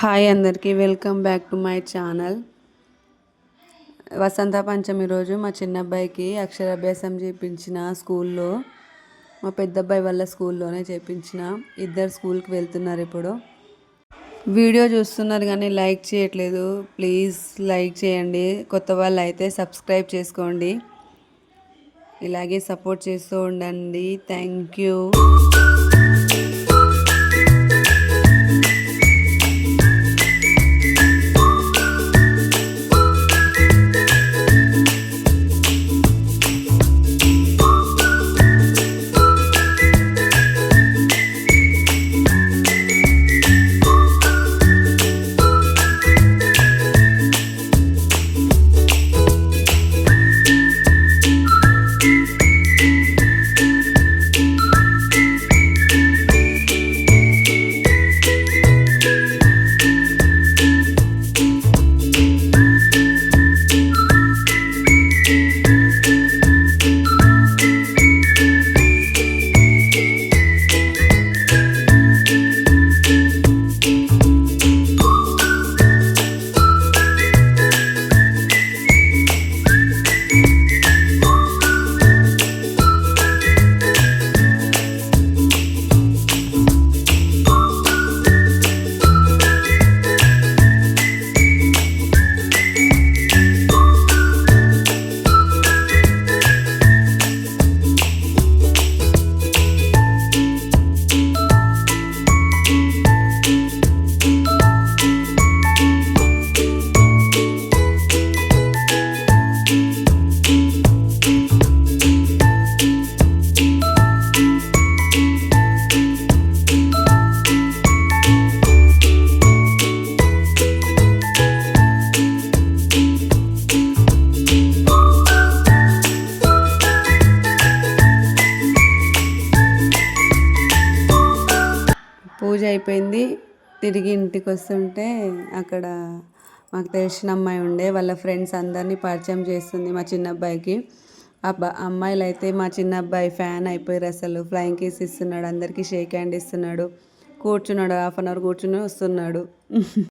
Hi అందరికీ welcome back to my channel. Vasanta Panchami రోజు మా చిన్నబ్బాయికి అక్షరాభ్యాసం చేయించిన స్కూల్లో మా పెద్దబ్బాయి వాళ్ళ స్కూల్లోనే చేయించిన ఇద్దరు స్కూల్కి వెళ్తున్నారు ఇప్పుడు. వీడియో చూస్తున్నారు కానీ లైక్ చేయట్లేదు. ప్లీజ్ లైక్ చేయండి. కొత్త వాళ్ళు అయితే సబ్స్క్రైబ్ చేసుకోండి. ఇలాగే సపోర్ట్ చేస్తూ ఉండండి. Thank you. పూజ అయిపోయింది. తిరిగి ఇంటికి వస్తుంటే అక్కడ మాకు తెలిసిన అమ్మాయి ఉండే వాళ్ళ ఫ్రెండ్స్ అందరినీ పరిచయం చేస్తుంది మా చిన్న అబ్బాయికి అబ్బా అమ్మాయిలు అయితే మా చిన్న అబ్బాయి ఫ్యాన్ అయిపోయారు అసలు. ఫ్లయింగ్ కేస్ ఇస్తున్నాడు అందరికీ షేక్ హ్యాండ్ ఇస్తున్నాడు. కూర్చున్నాడు హాఫ్ అన్ అవర్ కూర్చుని వస్తున్నాడు.